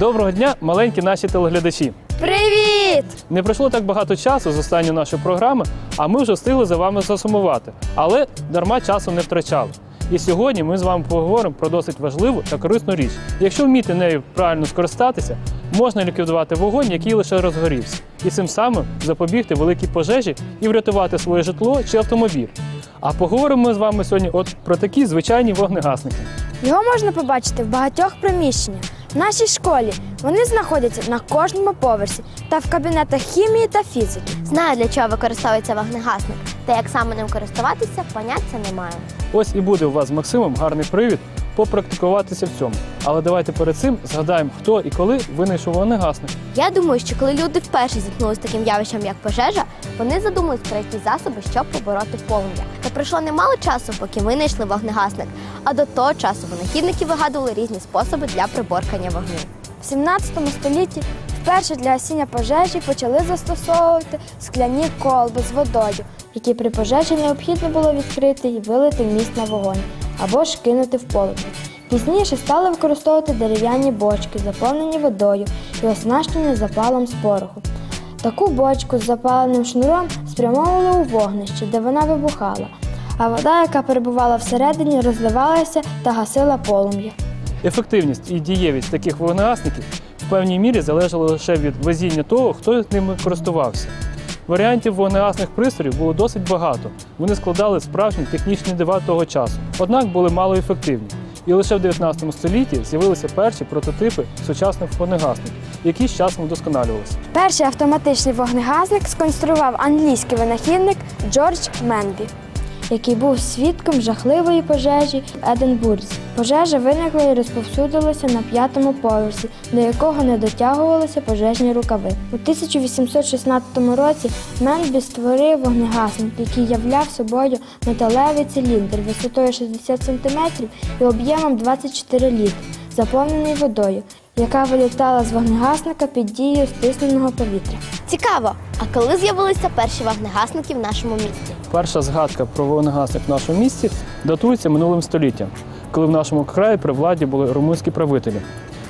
Доброго дня, маленькі наші телеглядачі. Привіт! Не пройшло так багато часу з останньої нашої програми, а ми вже встигли за вами засумувати. Але дарма часу не втрачали. І сьогодні ми з вами поговоримо про досить важливу та корисну річ. Якщо вміти нею правильно скористатися, можна ліквідувати вогонь, який лише розгорівся, і цим самим запобігти великій пожежі і врятувати своє житло чи автомобіль. А поговоримо ми з вами сьогодні от про такі звичайні вогнегасники. Його можна побачити в багатьох приміщеннях. В нашій школі вони знаходяться на кожному поверсі та в кабінетах хімії та фізики. Знаю, для чого використовується вогнегасник, та як саме ним користуватися, поняття немає. Ось і буде у вас з Максимом гарний привід попрактикуватися в цьому. Але давайте перед цим згадаємо, хто і коли винайшов вогнегасник. Я думаю, що коли люди вперше зіткнулися з таким явищем, як пожежа, вони задумались про якісь засоби, щоб побороти полум'я. Та пройшло немало часу, поки винайшли вогнегасник. А до того часу винахідники вигадували різні способи для приборкання вогню. В 17 столітті вперше для гасіння пожежі почали застосовувати скляні колби з водою, які при пожежі необхідно було відкрити і вилити в міст на вогонь або ж кинути в полум'я. Пізніше стали використовувати дерев'яні бочки, заповнені водою і оснащені запалом з пороху. Таку бочку з запаленим шнуром спрямовували у вогнище, де вона вибухала, а вода, яка перебувала всередині, розливалася та гасила полум'я. Ефективність і дієвість таких вогнегасників в певній мірі залежала лише від везіння того, хто ними користувався. Варіантів вогнегасних пристроїв було досить багато. Вони складали справжні технічні дива того часу, однак були малоефективні. І лише в 19 столітті з'явилися перші прототипи сучасних вогнегасників, які з часом вдосконалювалися. Перший автоматичний вогнегасник сконструював англійський винахідник Джордж Менбі, який був свідком жахливої пожежі в Единбурзі. Пожежа виникла і розповсюдилася на п'ятому поверсі, до якого не дотягувалися пожежні рукави. У 1816 році Менбі створив вогнегасник, який являв собою металевий циліндр висотою 60 см і об'ємом 24 літри, заповнений водою, яка вилітала з вогнегасника під дією стисненого повітря. Цікаво! А коли з'явилися перші вогнегасники в нашому місті? Перша згадка про вогнегасник в нашому місті датується минулим століттям, коли в нашому краї при владі були румунські правителі.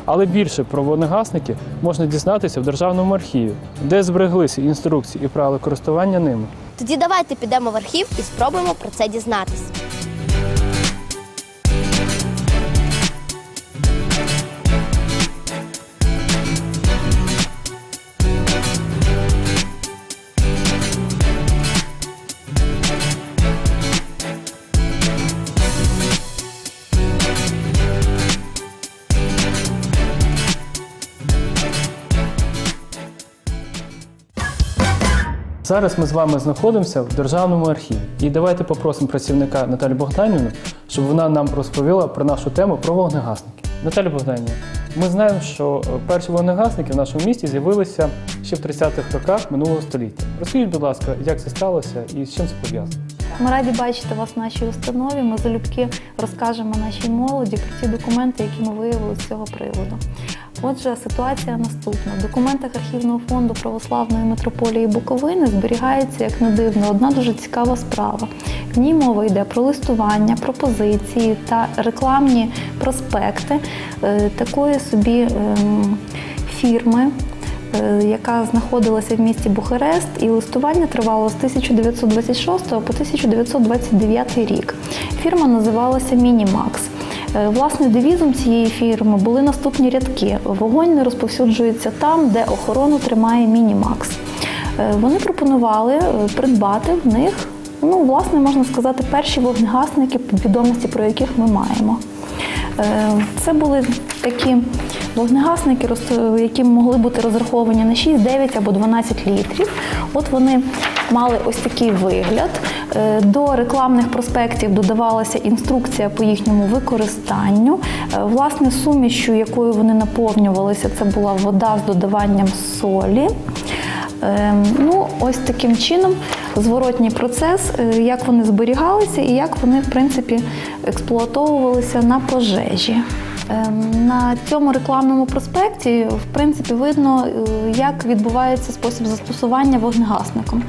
Але більше про вогнегасники можна дізнатися в державному архіві, де збереглися інструкції і правила користування ними. Тоді давайте підемо в архів і спробуємо про це дізнатись. Зараз ми з вами знаходимося в державному архіві. І давайте попросимо працівника Наталю Богданівну, щоб вона нам розповіла про нашу тему про вогнегасники. Наталя Богданівна, ми знаємо, що е, перші вогнегасники в нашому місті з'явилися ще в 30-х роках минулого століття. Розкажіть, будь ласка, як це сталося і з чим це пов'язано? Ми раді бачити вас в нашій установі. Ми залюбки розкажемо нашій молоді про ті документи, які ми виявили з цього приводу. Отже, ситуація наступна. В документах архівного фонду православної митрополії Буковини зберігається, як не дивно, одна дуже цікава справа. В ній мова йде про листування, пропозиції та рекламні проспекти е, такої собі ем, фірми, яка знаходилася в місті Бухарест, і листування тривало з 1926 по 1929 рік. Фірма називалася Мінімакс. Е, Власне, девізом цієї фірми були наступні рядки: вогонь не розповсюджується там, де охорону тримає Мінімакс. Е, Вони пропонували е, придбати в них, ну, власне, можна сказати, перші вогнегасники, відомості про яких ми маємо. Е, Це були такі вогнегасники, які могли бути розраховані на 6, 9 або 12 літрів. От вони мали ось такий вигляд. Е, До рекламних проспектів додавалася інструкція по їхньому використанню. Е, Власне, сумішю, якою вони наповнювалися, це була вода з додаванням солі. Ем, Ну, ось таким чином зворотній процес, е, як вони зберігалися і як вони, в принципі, експлуатовувалися на пожежі. Ем, На цьому рекламному проспекті, в принципі, видно, е, як відбувається спосіб застосування вогнегасником.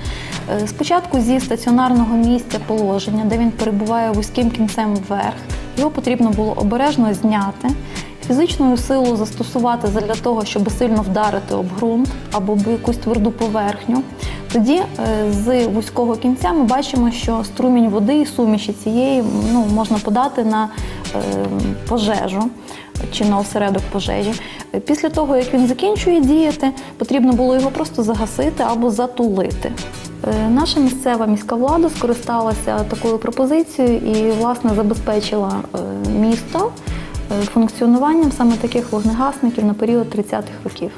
Е, Спочатку зі стаціонарного місця положення, де він перебуває вузьким кінцем вверх, його потрібно було обережно зняти. Фізичну силу застосувати для того, щоб сильно вдарити об ґрунт або об якусь тверду поверхню. Тоді е, з вузького кінця ми бачимо, що струмінь води і суміші цієї ну, можна подати на е, пожежу чи на осередок пожежі. Після того, як він закінчує діяти, потрібно було його просто загасити або затулити. Е, Наша місцева міська влада скористалася такою пропозицією і, власне, забезпечила місто функціонуванням саме таких вогнегасників на період 30-х років.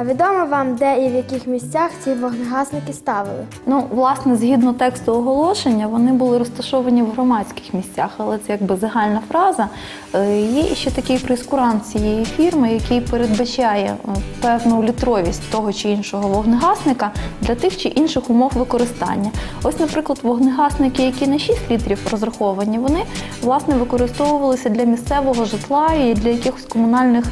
А відомо вам, де і в яких місцях ці вогнегасники ставили? Ну, власне, згідно тексту оголошення, вони були розташовані в громадських місцях, але це якби загальна фраза. Е, Є ще такий прескурант цієї фірми, який передбачає е, певну літровість того чи іншого вогнегасника для тих чи інших умов використання. Ось, наприклад, вогнегасники, які на 6 літрів розраховані, вони власне використовувалися для місцевого житла і для якихось комунальних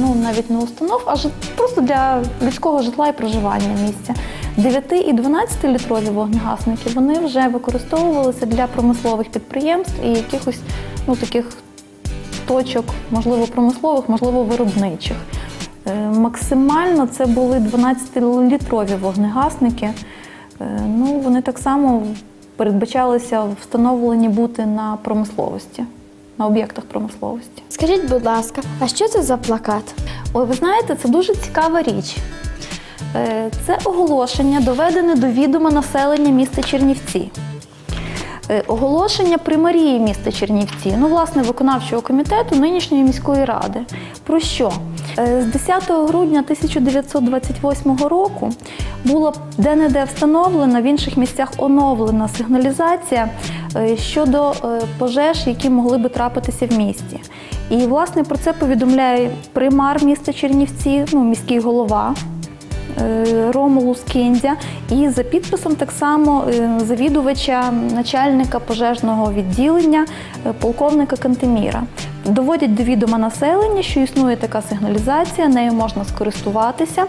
ну навіть не установ, а просто для людського житла і проживання місця. 9 і 12 літрові вогнегасники вони вже використовувалися для промислових підприємств і якихось ну таких точок, можливо, промислових, можливо, виробничих. Е, Максимально це були 12-літрові вогнегасники. Е, Ну, вони так само передбачалися встановлені бути на промисловості, на об'єктах промисловості. Скажіть, будь ласка, а що це за плакат? Ой, ви знаєте, це дуже цікава річ. Е, Це оголошення доведене до відома населення міста Чернівці. Е, Оголошення примарії міста Чернівці, ну, власне, виконавчого комітету нинішньої міської ради. Про що? Е, З 10 грудня 1928 року була де-не-де встановлена, в інших місцях оновлена сигналізація щодо е, пожеж, які могли би трапитися в місті. І, власне, про це повідомляє примар міста Чернівці, ну, міський голова Ромулу Ромулус Кіндзя, і за підписом так само е, завідувача начальника пожежного відділення е, полковника Кантеміра. Доводять до відома населення, що існує така сигналізація, нею можна скористуватися.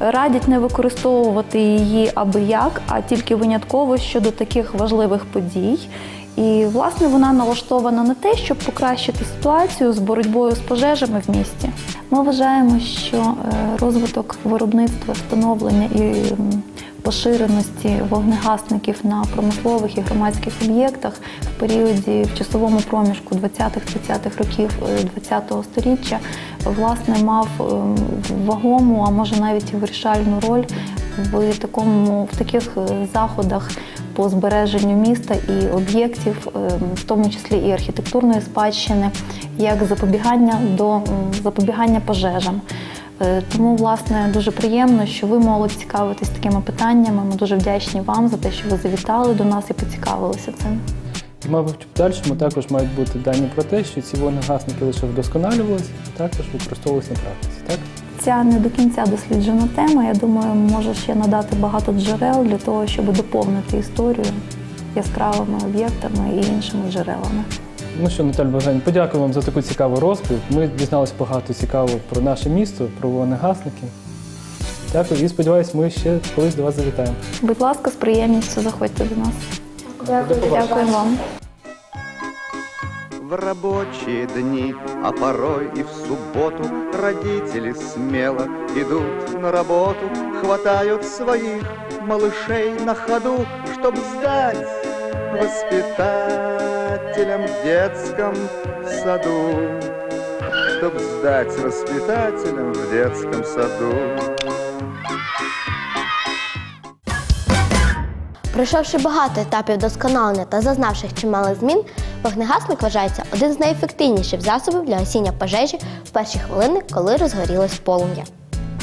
Радять не використовувати її аби як, а тільки винятково щодо таких важливих подій. І, власне, вона налаштована на те, щоб покращити ситуацію з боротьбою з пожежами в місті. Ми вважаємо, що е, розвиток виробництва, встановлення і поширеності вогнегасників на промислових і громадських об'єктах в періоді в часовому проміжку 20-30-х років ХХ століття власне мав ем, вагому, а може навіть і вирішальну роль в такому в таких е, заходах по збереженню міста і об'єктів, в тому числі і архітектурної спадщини, як запобігання до запобігання пожежам. Е, Тому, власне, дуже приємно, що ви молодь цікавитесь такими питаннями. Ми дуже вдячні вам за те, що ви завітали до нас і поцікавилися цим. І, мабуть, в подальшому також мають бути дані про те, що ці вогнегасники лише вдосконалювалися, також використовувалися на практиці. Так? Ця не до кінця досліджена тема. Я думаю, може ще надати багато джерел для того, щоб доповнити історію яскравими об'єктами і іншими джерелами. Ну що, Наталя Богданівна, подякую вам за таку цікаву розповідь. Ми дізналися багато цікавого про наше місто, про вогнегасники. Дякую і сподіваюся, ми ще колись до вас завітаємо. Будь ласка, з приємністю заходьте до нас. Дякую. Дякую вам. В рабочие дни, а порой и в субботу Родители смело идут на работу, Хватают своих малышей на ходу, Чтоб сдать воспитателям в детском саду. Чтоб сдать воспитателям в детском саду. Пройшовши багато етапів досконалення та зазнавши чимало змін, вогнегасник вважається один з найефективніших засобів для гасіння пожежі в перші хвилини, коли розгорілось полум'я.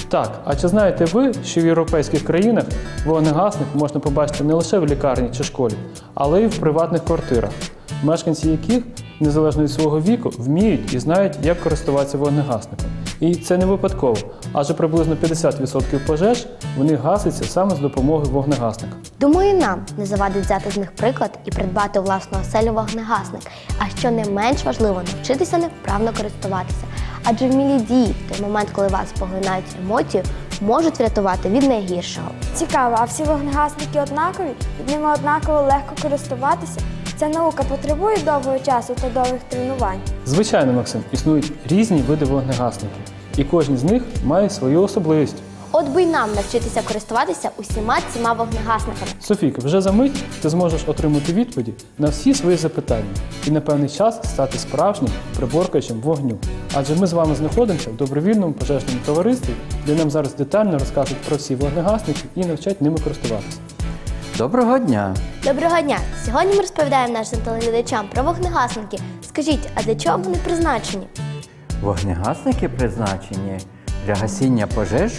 Так, а чи знаєте ви, що в європейських країнах вогнегасник можна побачити не лише в лікарні чи школі, але й в приватних квартирах, мешканці яких, незалежно від свого віку, вміють і знають, як користуватися вогнегасником. І це не випадково, адже приблизно 50% пожеж вони гасяться саме з допомогою вогнегасника. Думаю, нам не завадить взяти з них приклад і придбати у власну оселю вогнегасник. А що не менш важливо, навчитися ним вправно користуватися. Адже вмілі дії в той момент, коли вас поглинають емоції, можуть врятувати від найгіршого. Цікаво, а всі вогнегасники однакові? І ними однаково легко користуватися? Ця наука потребує довгого часу та довгих тренувань. Звичайно, Максим, існують різні види вогнегасників, і кожен з них має свою особливість. От би й нам навчитися користуватися усіма цими вогнегасниками. Софійка, вже за мить ти зможеш отримати відповіді на всі свої запитання і на певний час стати справжнім приборкачем вогню. Адже ми з вами знаходимося в добровільному пожежному товаристві, де нам зараз детально розкажуть про всі вогнегасники і навчать ними користуватися. Доброго дня! Доброго дня! Сьогодні ми розповідаємо нашим телеглядачам про вогнегасники. Скажіть, а для чого вони призначені? Вогнегасники призначені для гасіння пожеж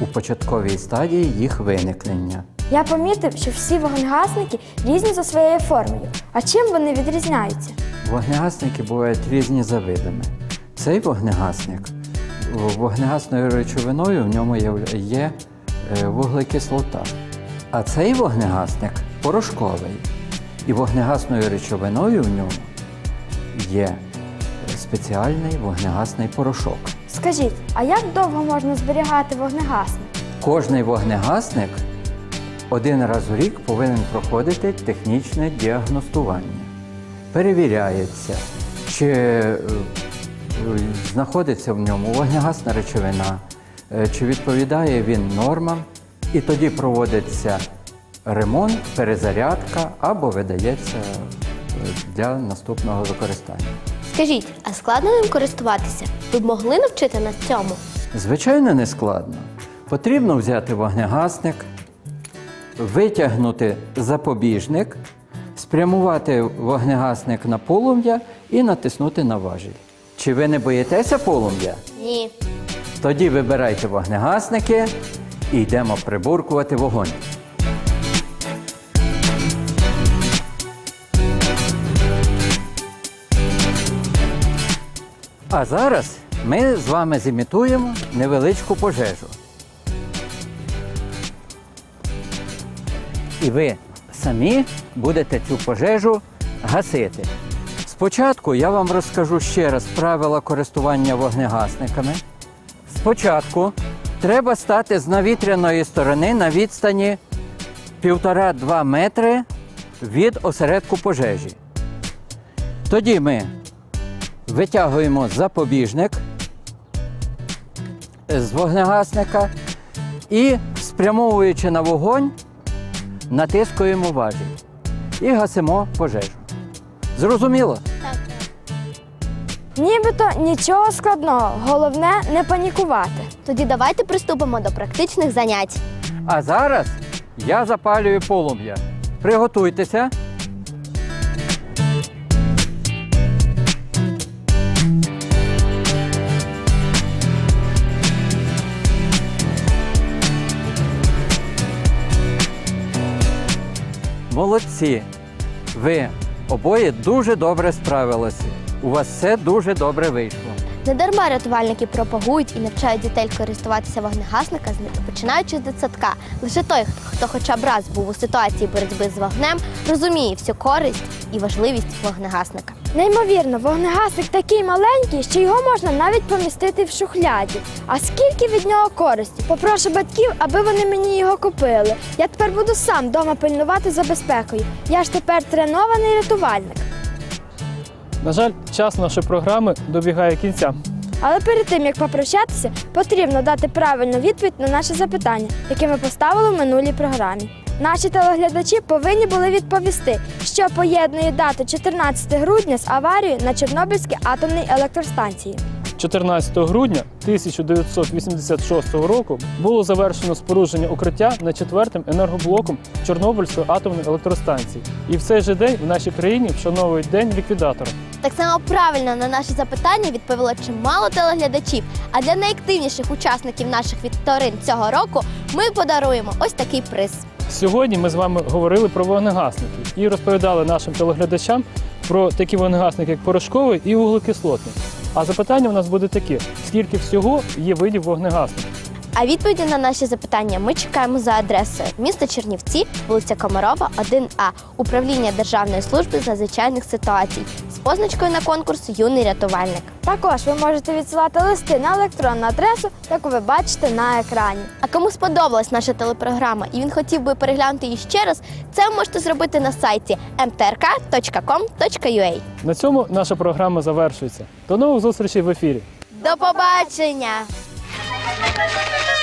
у початковій стадії їх виникнення. Я помітив, що всі вогнегасники різні за своєю формою. А чим вони відрізняються? Вогнегасники бувають різні за видами. Цей вогнегасник вогнегасною речовиною в ньому є, е, вуглекислота. А цей вогнегасник порошковий. І вогнегасною речовиною в ньому є спеціальний вогнегасний порошок. Скажіть, а як довго можна зберігати вогнегасник? Кожний вогнегасник один раз у рік повинен проходити технічне діагностування. Перевіряється, чи е, знаходиться в ньому вогнегасна речовина, е, чи відповідає він нормам, і тоді проводиться ремонт, перезарядка або видається е, для наступного використання. Скажіть, а складно ним користуватися? Ви б могли навчити нас цьому? Звичайно, не складно. Потрібно взяти вогнегасник, витягнути запобіжник, спрямувати вогнегасник на полум'я і натиснути на важіль. Чи ви не боїтеся полум'я? Ні. Тоді вибирайте вогнегасники і йдемо прибуркувати вогонь. А зараз ми з вами зімітуємо невеличку пожежу. І ви самі будете цю пожежу гасити. Спочатку я вам розкажу ще раз правила користування вогнегасниками. Спочатку треба стати з навітряної сторони на відстані 1,5-2 метри від осередку пожежі. Тоді ми витягуємо запобіжник з вогнегасника і, спрямовуючи на вогонь, натискуємо важіль і гасимо пожежу. Зрозуміло? Нібито нічого складного, головне не панікувати. Тоді давайте приступимо до практичних занять. А зараз я запалюю полум'я. Приготуйтеся. Молодці. Ви обоє дуже добре справилися. У вас все дуже добре вийшло. Недарма рятувальники пропагують і навчають дітей користуватися вогнегасниками, починаючи з дитсадка. Лише той, хто хоча б раз був у ситуації боротьби з вогнем, розуміє всю користь і важливість вогнегасника. Неймовірно, вогнегасник такий маленький, що його можна навіть помістити в шухляді. А скільки від нього користі? Попрошу батьків, аби вони мені його купили. Я тепер буду сам вдома пильнувати за безпекою. Я ж тепер тренований рятувальник. На жаль, час нашої програми добігає кінця. Але перед тим як попрощатися, потрібно дати правильну відповідь на наше запитання, яке ми поставили в минулій програмі. Наші телеглядачі повинні були відповісти, що поєднує дату 14 грудня з аварією на Чорнобильській атомній електростанції. 14 грудня 1986 року було завершено спорудження укриття над четвертим енергоблоком Чорнобильської атомної електростанції. І в цей же день в нашій країні вшановують День ліквідатора. Так само правильно на наші запитання відповіло чимало телеглядачів. А для найактивніших учасників наших вікторин цього року ми подаруємо ось такий приз. Сьогодні ми з вами говорили про вогнегасники і розповідали нашим телеглядачам про такі вогнегасники, як порошковий і вуглекислотний. А запитання у нас буде таке: скільки всього є видів вогнегасників? А відповіді на наші запитання ми чекаємо за адресою місто Чернівці, вулиця Комарова, 1А, управління Державної служби з надзвичайних ситуацій з позначкою на конкурс Юний рятувальник. Також ви можете відсилати листи на електронну адресу, яку ви бачите на екрані. А кому сподобалась наша телепрограма і він хотів би переглянути її ще раз, це ви можете зробити на сайті mtrk.com.ua. На цьому наша програма завершується. До нових зустрічей в ефірі. До побачення! ハハハハ!